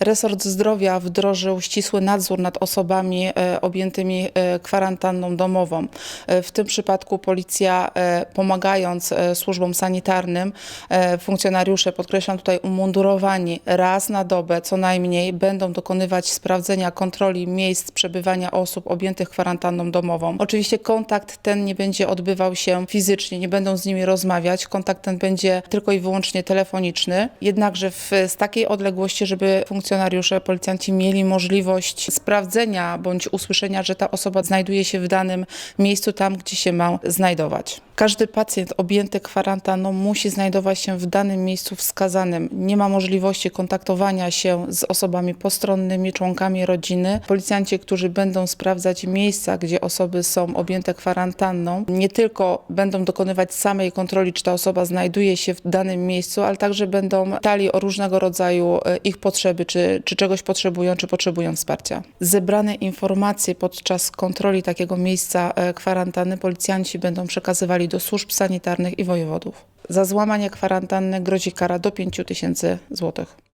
Resort Zdrowia wdrożył ścisły nadzór nad osobami e, objętymi e, kwarantanną domową. E, W tym przypadku policja, pomagając służbom sanitarnym, funkcjonariusze, podkreślam tutaj umundurowani, raz na dobę co najmniej będą dokonywać sprawdzenia kontroli miejsc przebywania osób objętych kwarantanną domową. Oczywiście kontakt ten nie będzie odbywał się fizycznie, nie będą z nimi rozmawiać. Kontakt ten będzie tylko i wyłącznie telefoniczny, jednakże w, z takiej odległości, żeby funkcjonariusze, policjanci mieli możliwość sprawdzenia bądź usłyszenia, że ta osoba znajduje się w danym miejscu, tam gdzie się ma znajdować. Każdy pacjent objęty kwarantanną musi znajdować się w danym miejscu wskazanym. Nie ma możliwości kontaktowania się z osobami postronnymi, członkami rodziny. Policjanci, którzy będą sprawdzać miejsca, gdzie osoby są objęte kwarantanną, nie tylko będą dokonywać samej kontroli, czy ta osoba znajduje się w danym miejscu, ale także będą pytali o różnego rodzaju e, ich potrzeby, czy, czy czegoś potrzebują, czy potrzebują wsparcia. Zebrane informacje podczas kontroli takiego miejsca e, kwarantanny policjanci będą przekazywali do służb sanitarnych i wojewodów. Za złamanie kwarantanny grozi kara do 5 tysięcy złotych.